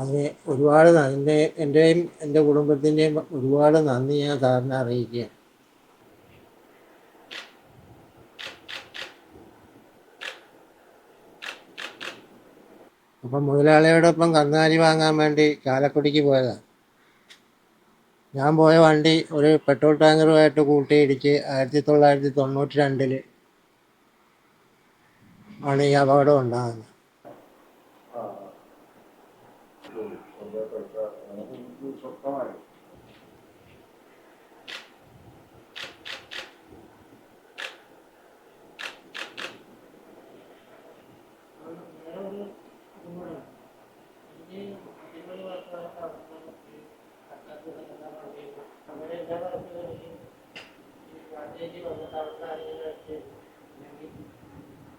അതിന് ഒരുപാട് എന്റെ എന്റെയും എന്റെ കുടുംബത്തിന്റെയും ഒരുപാട് നന്ദി ഞാൻ സാറിനെ അറിയിക്കുക അപ്പം മുതലാളിയോടൊപ്പം കന്നുകാലി വാങ്ങാൻ വേണ്ടി ചാലക്കുടിക്ക് പോയതാണ്. ഞാൻ പോയ വണ്ടി ഒരു പെട്രോൾ ടാങ്കറുമായിട്ട് കൂട്ടിയിടിച്ച് ആയിരത്തി തൊള്ളായിരത്തി തൊണ്ണൂറ്റി രണ്ടിൽ ആണ് ഈ അപകടം ഉണ്ടാകുന്നത്.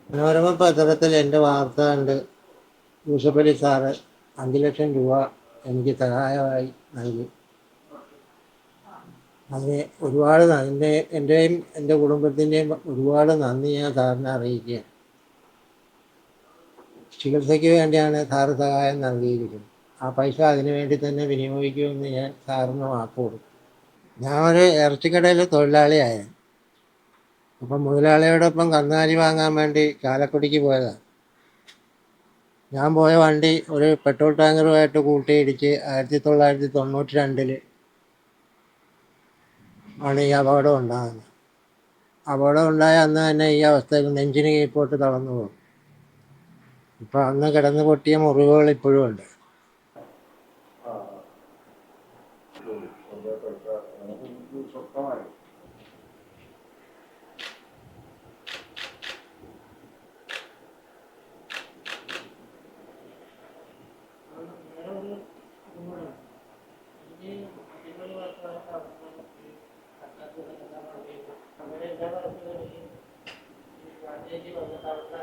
മനോരമ പത്രത്തിൽ എന്റെ വാർത്ത ഉണ്ട്. യൂസഫലി സാറ് അഞ്ച് ലക്ഷം രൂപ എനിക്ക് സഹായമായി നൽകി. അതിന് ഒരുപാട് എന്റെ എന്റെയും എന്റെ കുടുംബത്തിന്റെയും ഒരുപാട് നന്ദി ഞാൻ സാറിനെ അറിയിക്കുക ചികിത്സയ്ക്ക് വേണ്ടിയാണ് സാറ് സഹായം നൽകിയിരിക്കുന്നത്. ആ പൈസ അതിനു വേണ്ടി തന്നെ വിനിയോഗിക്കുമെന്ന് ഞാൻ സാറിന് വാക്ക് കൊടുക്കും ഞാൻ ഒരു ഇറച്ചിക്കടയിൽ തൊഴിലാളിയായ അപ്പം മുതലാളിയോടൊപ്പം കന്നുകാലി വാങ്ങാൻ വേണ്ടി ചാലക്കുടിക്ക് പോയതാണ്. ഞാൻ പോയ വണ്ടി ഒരു പെട്രോൾ ടാങ്കറുമായിട്ട് കൂട്ടിയിടിച്ച് ആയിരത്തി തൊള്ളായിരത്തി തൊണ്ണൂറ്റി രണ്ടിൽ ആണ് ഈ അപകടം ഉണ്ടാകുന്നത്. അപകടം ഉണ്ടായ അന്ന് തന്നെ ഈ അവസ്ഥയിൽ നെഞ്ചിന് കീപ്പോട്ട് തളർന്നു പോകും. ഇപ്പം അന്ന് കിടന്നു പൊട്ടിയ മുറിവുകൾ ഇപ്പോഴും ഉണ്ട്. സ്വപ്നമായിരുന്നു 那基本上到了。